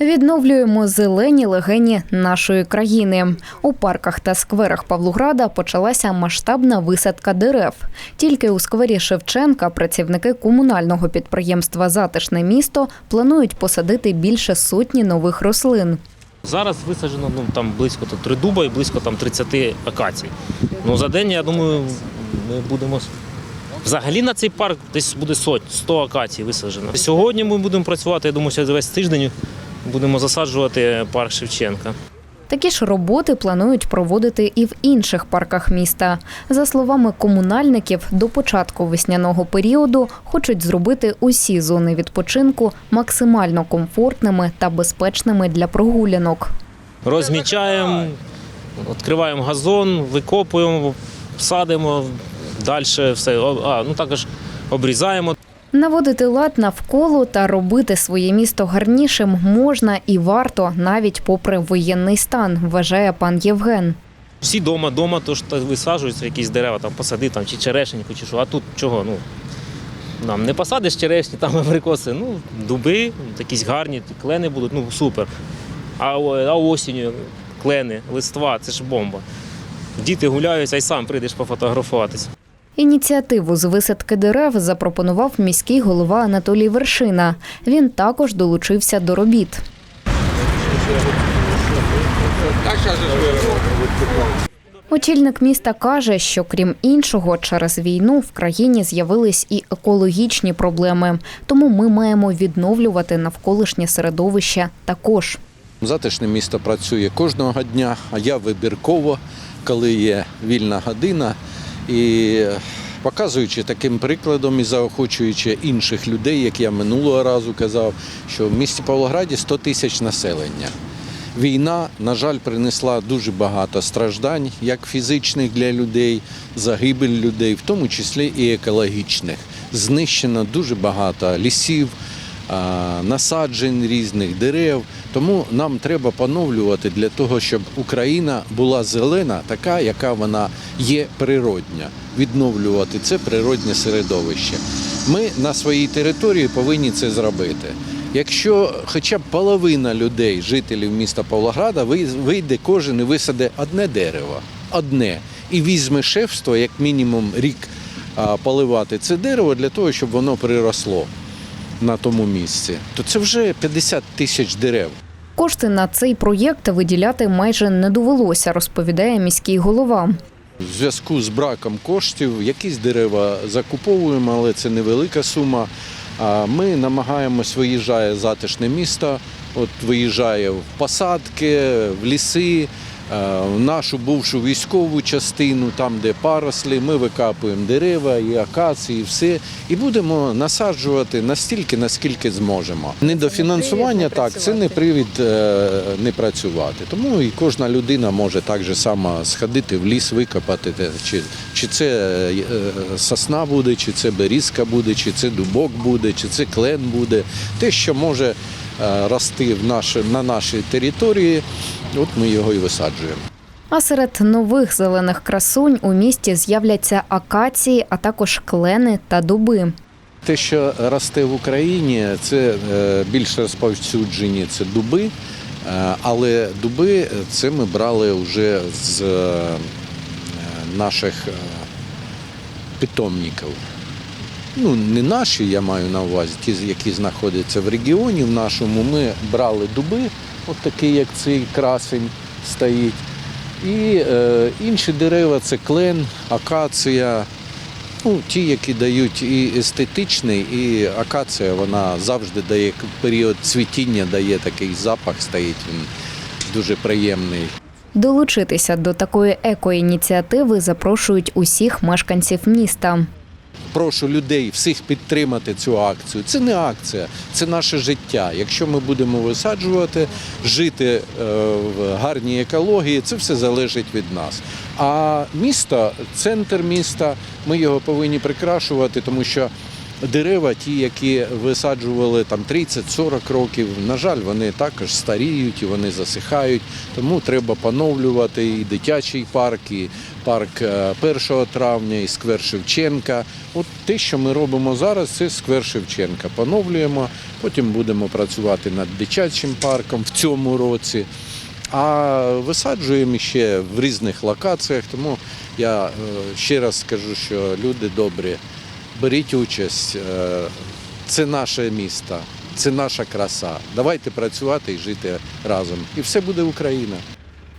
Відновлюємо зелені легені нашої країни. У парках та скверах Павлограда почалася масштабна висадка дерев. Тільки у сквері Шевченка працівники комунального підприємства Затишне місто планують посадити більше сотні нових рослин. Зараз висаджено ну, там близько три дуба і близько там 30 акацій. Ну, за день, я думаю, ми будемо. Взагалі на цей парк десь буде соть, 100 акацій висаджено. Сьогодні ми будемо працювати, я думаю, що весь тиждень будемо засаджувати парк Шевченка. Такі ж роботи планують проводити і в інших парках міста. За словами комунальників, до початку весняного періоду хочуть зробити усі зони відпочинку максимально комфортними та безпечними для прогулянок. Розмічаємо, відкриваємо газон, викопуємо, садимо, далі все. А, ну також обрізаємо. Наводити лад навколо та робити своє місто гарнішим можна і варто навіть попри воєнний стан, вважає пан Євген. Всі дома, дома, то ж висаджуються якісь дерева, там посади, там чи черешеньку, чи що. А тут чого? Ну нам не посадиш черешні, там абрикоси, ну, дуби, якісь гарні, клени будуть, ну супер. А, а осінню клени, листва, це ж бомба. Діти гуляють, а й сам прийдеш пофотографуватися. Ініціативу з висадки дерев запропонував міський голова Анатолій Вершина. Він також долучився до робіт. Очільник міста каже, що крім іншого, через війну в країні з'явились і екологічні проблеми. Тому ми маємо відновлювати навколишнє середовище також. Затишне місто працює кожного дня, а я вибірково, коли є вільна година. І показуючи таким прикладом і заохочуючи інших людей, як я минулого разу казав, що в місті Павлограді 100 тисяч населення. Війна, на жаль, принесла дуже багато страждань, як фізичних для людей, загибель людей, в тому числі і екологічних. Знищено дуже багато лісів, насаджень різних дерев. Тому нам треба поновлювати для того, щоб Україна була зелена, така, яка вона є природня. Відновлювати це природне середовище. Ми на своїй території повинні це зробити. Якщо хоча б половина людей, жителів міста Павлограда, вийде кожен і висаде одне дерево, одне, і візьме шефство, як мінімум рік поливати це дерево для того, щоб воно приросло на тому місці, то це вже 50 тисяч дерев. Кошти на цей проєкт виділяти майже не довелося, розповідає міський голова. В зв'язку з браком коштів якісь дерева закуповуємо, але це невелика сума. А ми намагаємось виїжджає затишне місто, от виїжджає в посадки, в ліси, в нашу бувшу військову частину, там, де парослі, ми викапуємо дерева і акації, і все. І будемо насаджувати настільки, наскільки зможемо. Недофінансування так, це не привід е, не працювати. Тому і кожна людина може так же само сходити в ліс, викопати, чи, чи це е, сосна буде, чи це берізка буде, чи це дубок буде, чи це клен буде. Те, що може е, рости в наш, на нашій території, от ми його і висаджуємо. А серед нових зелених красунь у місті з'являться акації, а також клени та дуби. Те, що росте в Україні, це е, більш розповсюджені це дуби, е, але дуби це ми брали вже з е, наших е, питомників. Ну, не наші, я маю на увазі, ті, які знаходяться в регіоні в нашому. Ми брали дуби, от такі, як цей красень стоїть. І е, інші дерева це клен, акація, Ну, ті, які дають і естетичний, і акація, вона завжди дає період цвітіння, дає такий запах, стоїть він дуже приємний. Долучитися до такої екоініціативи запрошують усіх мешканців міста. Прошу людей всіх підтримати цю акцію. Це не акція, це наше життя. Якщо ми будемо висаджувати, жити е, в гарній екології, це все залежить від нас. А місто, центр міста, ми його повинні прикрашувати, тому що дерева, ті, які висаджували там 30-40 років, на жаль, вони також старіють і вони засихають. Тому треба поновлювати і дитячий парк, і парк е, 1 травня, і сквер Шевченка. От те, що ми робимо зараз, це сквер Шевченка. Поновлюємо, потім будемо працювати над дитячим парком в цьому році. А висаджуємо ще в різних локаціях. Тому я е, ще раз скажу, що люди добрі, беріть участь. Е, Це наше місто, це наша краса. Давайте працювати і жити разом. І все буде Україна.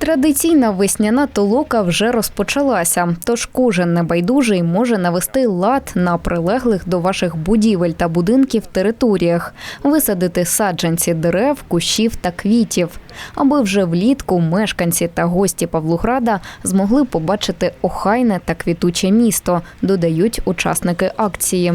Традиційна весняна толока вже розпочалася, тож кожен небайдужий може навести лад на прилеглих до ваших будівель та будинків територіях, висадити саджанці дерев, кущів та квітів, аби вже влітку мешканці та гості Павлограда змогли побачити охайне та квітуче місто, додають учасники акції.